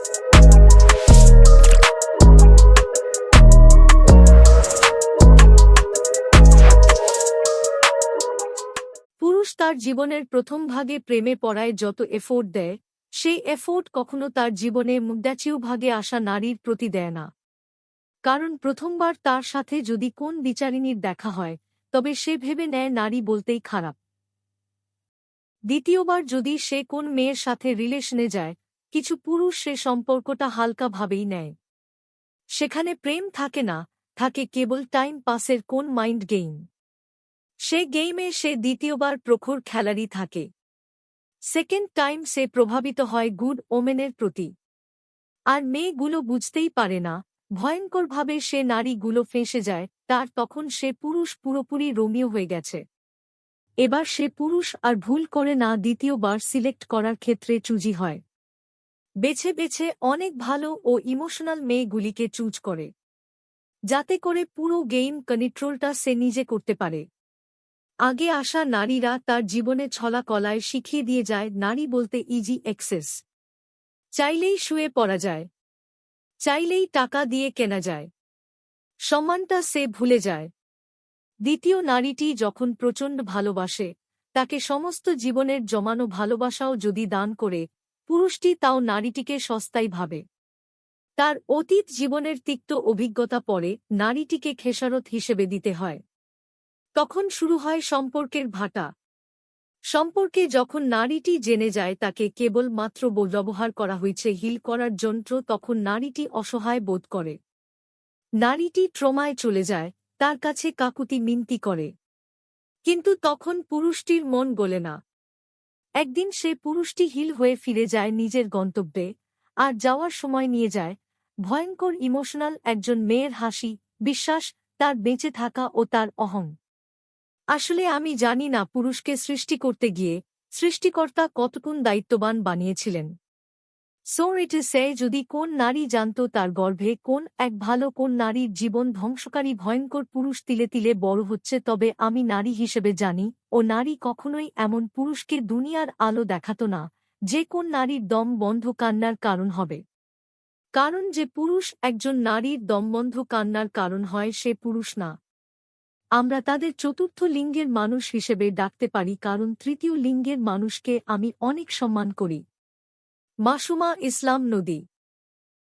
পুরুষ তার জীবনের প্রথম ভাগে প্রেমে পড়ায় যত এফোর্ট দেয়, সেই এফোর্ট কখনো তার জীবনে মুদ্রাচিউ ভাগে আসা নারীর প্রতি দেয় না। কারণ প্রথমবার তার সাথে যদি কোন বিচারিণীর দেখা হয়, তবে সে ভেবে নেয় নারী বলতেই খারাপ। দ্বিতীয়বার যদি সে কোন মেয়ের সাথে রিলেশনে যায় কিছু পুরুষ সে সম্পর্কটা হালকাভাবেই নেয়। সেখানে প্রেম থাকে না, থাকে কেবল টাইম পাসের কোন মাইন্ড গেইম সে গেইমে সে দ্বিতীয়বার প্রখর খেলারই থাকে। সেকেন্ড টাইম সে প্রভাবিত হয় গুড ওমেনের প্রতি। আর মেয়েগুলো বুঝতেই পারে না, ভয়ঙ্করভাবে সে নারীগুলো ফেঁসে যায়, তার তখন সে পুরুষ পুরোপুরি রোমিও হয়ে গেছে। এবার সে পুরুষ আর ভুল করে না দ্বিতীয়বার সিলেক্ট করার ক্ষেত্রে চুজি হয়। বেছে বেছে অনেক ভালো ও ইমোশনাল মেয়েগুলিকে চুজ করে। যাতে করে পুরো গেইম কন্ট্রোলটা সে নিজে করতে পারে। আগে আসা নারীরা তার জীবনে ছলা কলায় শিখিয়ে দিয়ে যায়, নারী বলতে ইজি এক্সেস চাইলেই শুয়ে পড়া যায়। চাইলেই টাকা দিয়ে কেনা যায়। সম্মানটা সে ভুলে যায়। দ্বিতীয় নারীটি যখন প্রচণ্ড ভালোবাসে, তাকে সমস্ত জীবনের জমানো ভালোবাসাও যদি দান করে পুরুষটি তাও নারীটিকে সস্তাই ভাবে। তার অতীত জীবনের তিক্ত অভিজ্ঞতা পরে নারীটিকে খেসারত হিসেবে দিতে হয়। তখন শুরু হয় সম্পর্কের ভাটা। সম্পর্কে যখন নারীটি জেনে যায় তাকে কেবল মাত্র ব্যবহার করা হয়েছে হিল করার যন্ত্র, তখন নারীটি অসহায় বোধ করে। নারীটি ট্রমায় চলে যায়, তার কাছে কাকুতি মিনতি করে। কিন্তু তখন পুরুষটির মন গলে না। একদিন সে পুরুষটি হিল হয়ে ফিরে যায় নিজের গন্তব্যে, আর যাওয়ার সময় নিয়ে যায় ভয়ঙ্কর ইমোশনাল একজন মেয়ের হাসি, বিশ্বাস, তার বেঁচে থাকা ও তার অহং। আসলে আমি জানি না পুরুষকে সৃষ্টি করতে গিয়ে সৃষ্টিকর্তা কতক্ষণ দায়িত্ববান বানিয়েছিলেন। সো ইট সে যদি কোন নারী জানত তার গর্ভে কোন এক ভালো কোন নারীর জীবন ধ্বংসকারী ভয়ঙ্কর পুরুষ তিলে তিলে বড় হচ্ছে, তবে আমি নারী হিসেবে জানি, ও নারী কখনোই এমন পুরুষকে দুনিয়ার আলো দেখাত না, যে কোন নারীর দম বন্ধ কান্নার কারণ হবে। কারণ যে পুরুষ একজন নারীর দমবন্ধ কান্নার কারণ হয়, সে পুরুষ না। আমরা তাদের চতুর্থ লিঙ্গের মানুষ হিসেবে ডাকতে পারি, কারণ তৃতীয় লিঙ্গের মানুষকে আমি অনেক সম্মান করি। মাসুমা ইসলাম নদী।